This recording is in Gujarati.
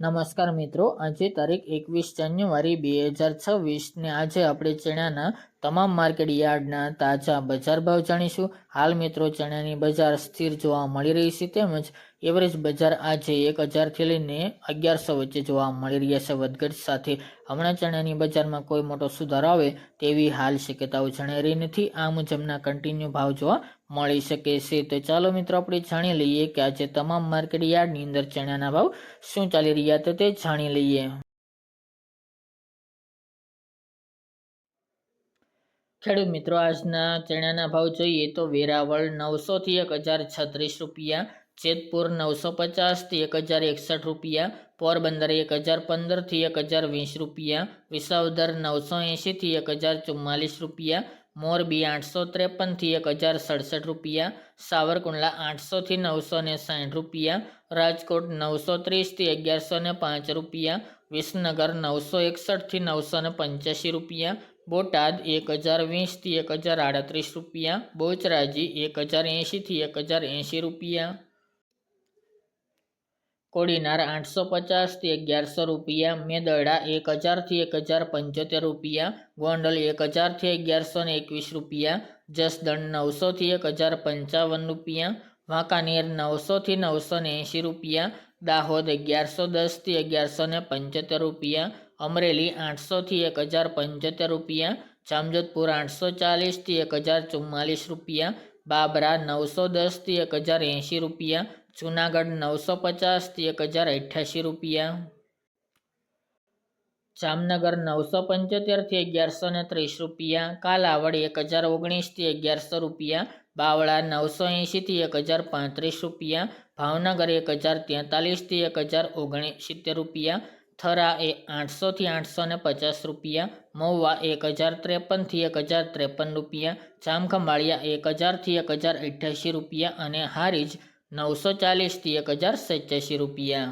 નમસ્કાર મિત્રો આજે તારીખ એકવીસ જાન્યુઆરી બે હજાર છવ્વીસને આજે આપણે ચણાના તમામ માર્કેટ યાર્ડના તાજા બજાર ભાવ જાણીશું. હાલ મિત્રો, ચણાની બજાર સ્થિર જોવા મળી રહી છે તેમજ એવરેજ બજાર આજે એક હજારથી લઈને અગિયારસો વચ્ચે જોવા મળી રહ્યા છે. વધઘટ સાથે હમણાં ચણાની બજારમાં કોઈ મોટો સુધારો આવે તેવી હાલ શક્યતાઓ જણાઈ રહી નથી. આ મુજબના કન્ટિન્યુ ભાવ જોવા મળી શકે છે. તો ચાલો મિત્રો, આપણે જાણી લઈએ કે આજે તમામ માર્કેટ યાર્ડની અંદર ચણાના ભાવ શું ચાલી રહ્યા તો તે જાણી લઈએ. ખેડૂત મિત્રો, આજના ચણાના ભાવ જોઈએ તો વેરાવળ નવસોથી એક હજાર છત્રીસ રૂપિયા, જેતપુર નવસો પચાસથી એક હજાર એકસઠ રૂપિયા, પોરબંદર એક હજાર પંદરથી એક હજાર વીસ રૂપિયા, વિસાવદર નવસો એંશીથી એક હજાર ચુમ્માલીસ રૂપિયા, મોરબી આઠસો ત્રેપનથી એક હજાર સડસઠ રૂપિયા, સાવરકુંડલા આઠસોથી નવસો ને સાઠ રૂપિયા, રાજકોટ નવસો ત્રીસથી અગિયારસો ને પાંચ રૂપિયા, વિસનગર નવસો એકસઠથી નવસો ને પંચ્યાસી રૂપિયા બોટાદ એક હજાર વીસથી એક હજાર આડત્રીસ રૂપિયા. બોચરાજી એક હજાર એંશીથી એક હજાર એંશી રૂપિયા. કોડીનાર આઠસો પચાસથી અગિયારસો રૂપિયા. મેદરડા એક હજારથી એક હજાર પંચોતેર રૂપિયા. ગોંડલ એક હજારથી અગિયારસો ને એકવીસ રૂપિયા. જસદણ નવસોથી એક હજાર પંચાવન રૂપિયા. વાંકાનેર નવસોથી નવસો ને એંશી રૂપિયા. દાહોદ અગિયારસો દસથી અગિયારસો ને પંચોતેર રૂપિયા. અમરેલી આઠસોથી એક હજાર પંચોતેર રૂપિયા, જામજોધપુર આઠસો ચાલીસથી એક હજાર ચુમ્માલીસ રૂપિયા, બાબરા નવસો દસથી એક હજાર એંશી રૂપિયા, જુનાગઢ નવસો પચાસથી એક હજાર અઠ્યાસી રૂપિયા. જામનગર નવસો પંચોતેરથી અગિયારસો ને ત્રીસ રૂપિયા, કાલાવડ એક હજાર ઓગણીસથી અગિયારસો રૂપિયા, બાવળા નવસો એંશીથી એક હજાર પાંત્રીસ રૂપિયા, ભાવનગર એક હજાર તેતાલીસથી એક હજાર ઓગણસિત્તેર રૂપિયા થરા એ આઠસોથી આઠસો ને પચાસ રૂપિયા, મહુવા એક હજાર ત્રેપનથી એક હજાર ત્રેપન રૂપિયા, જામખંભાળિયા એક હજારથી એક હજાર અઠ્યાસી રૂપિયા અને હારીજ નવસો ચાલીસથી એક હજાર સત્યાસી રૂપિયા.